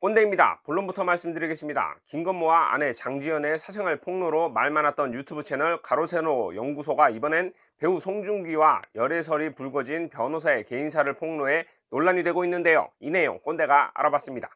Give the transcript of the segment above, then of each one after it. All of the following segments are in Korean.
꼰대입니다. 본론부터 말씀드리겠습니다. 김건모와 아내 장지연의 사생활 폭로로 말 많았던 유튜브 채널 가로세로 연구소가 이번엔 배우 송중기와 열애설이 불거진 변호사의 개인사를 폭로해 논란이 되고 있는데요. 이 내용 꼰대가 알아봤습니다.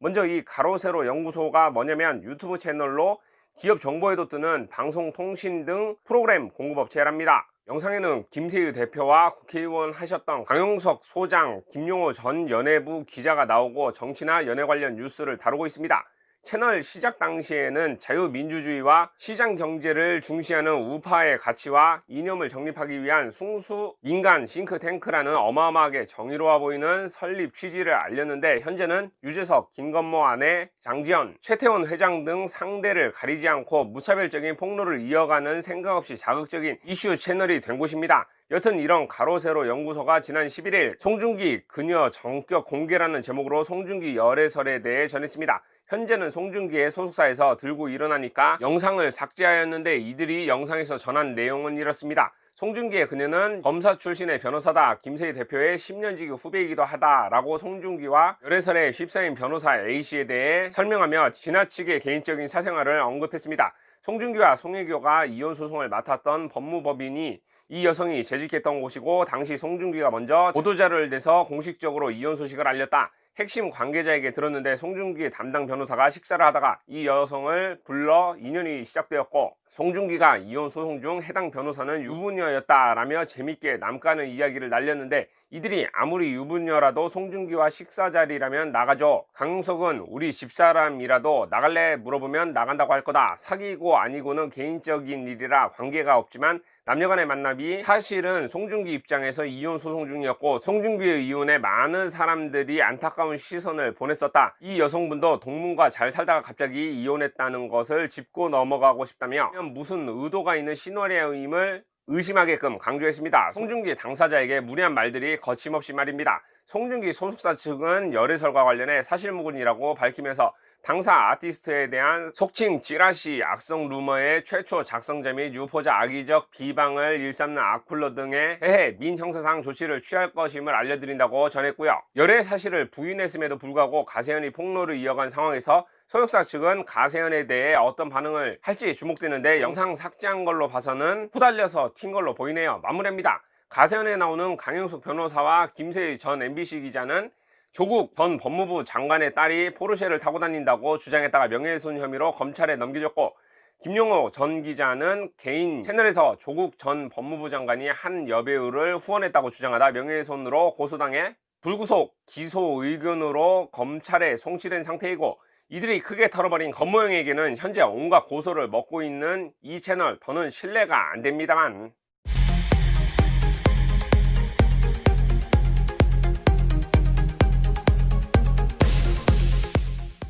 먼저 이 가로세로 연구소가 뭐냐면 유튜브 채널로 기업 정보에도 뜨는 방송통신 등 프로그램 공급업체랍니다. 영상에는 김세유 대표와 국회의원 하셨던 강용석 소장, 김용호 전 연예부 기자가 나오고 정치나 연예 관련 뉴스를 다루고 있습니다. 채널 시작 당시에는 자유민주주의와 시장 경제를 중시하는 우파의 가치와 이념을 정립하기 위한 숭수 민간 싱크탱크라는 어마어마하게 정의로워 보이는 설립 취지를 알렸는데 현재는 유재석, 김건모 아내 장지연, 최태원 회장 등 상대를 가리지 않고 무차별적인 폭로를 이어가는 생각 없이 자극적인 이슈 채널이 된 곳입니다. 여튼 이런 가로세로 연구소가 지난 11일 송중기 그녀 정격 공개라는 제목으로 송중기 열애설에 대해 전했습니다. 현재는 송중기의 소속사에서 들고 일어나니까 영상을 삭제하였는데 이들이 영상에서 전한 내용은 이렇습니다. 송중기의 그녀는 검사 출신의 변호사다. 김세희 대표의 10년지기 후배이기도 하다라고 송중기와 열애설의 14인 변호사 A씨에 대해 설명하며 지나치게 개인적인 사생활을 언급했습니다. 송중기와 송혜교가 이혼 소송을 맡았던 법무법인이 이 여성이 재직했던 곳이고 당시 송중기가 먼저 보도자료를 내서 공식적으로 이혼 소식을 알렸다. 핵심 관계자에게 들었는데 송중기의 담당 변호사가 식사를 하다가 이 여성을 불러 인연이 시작되었고 송중기가 이혼 소송 중 해당 변호사는 유부녀였다라며 재밌게 남가는 이야기를 날렸는데 이들이 아무리 유부녀라도 송중기와 식사 자리라면 나가죠. 강용석은 우리 집사람이라도 나갈래 물어보면 나간다고 할 거다. 사귀고 아니고는 개인적인 일이라 관계가 없지만 남녀간의 만남이 사실은 송중기 입장에서 이혼 소송 중이었고 송중기의 이혼에 많은 사람들이 안타까운 시선을 보냈었다. 이 여성분도 동문과 잘 살다가 갑자기 이혼했다는 것을 짚고 넘어가고 싶다며 무슨 의도가 있는 신월의임을 의심하게끔 강조했습니다. 송중기 당사자에게 무리한 말들이 거침없이 말입니다. 송중기 소속사 측은 열애설과 관련해 사실무근이라고 밝히면서 당사 아티스트에 대한 속칭 찌라시 악성 루머의 최초 작성자 및 유포자 악의적 비방을 일삼는 악플러 등의 해해 민형사상 조치를 취할 것임을 알려드린다고 전했고요. 열애 사실을 부인했음에도 불구하고 가세현이 폭로를 이어간 상황에서 소속사 측은 가세현에 대해 어떤 반응을 할지 주목되는데 영상 삭제한 걸로 봐서는 후달려서 튄 걸로 보이네요. 마무리합니다. 가세현에 나오는 강영숙 변호사와 김세희 전 MBC 기자는 조국 전 법무부 장관의 딸이 포르쉐를 타고 다닌다고 주장했다가 명예훼손 혐의로 검찰에 넘겨졌고 김용호 전 기자는 개인 채널에서 조국 전 법무부 장관이 한 여배우를 후원했다고 주장하다 명예훼손으로 고소당해 불구속 기소 의견으로 검찰에 송치된 상태이고 이들이 크게 털어버린 건모영에게는 현재 온갖 고소를 먹고 있는 이 채널 더는 신뢰가 안 됩니다만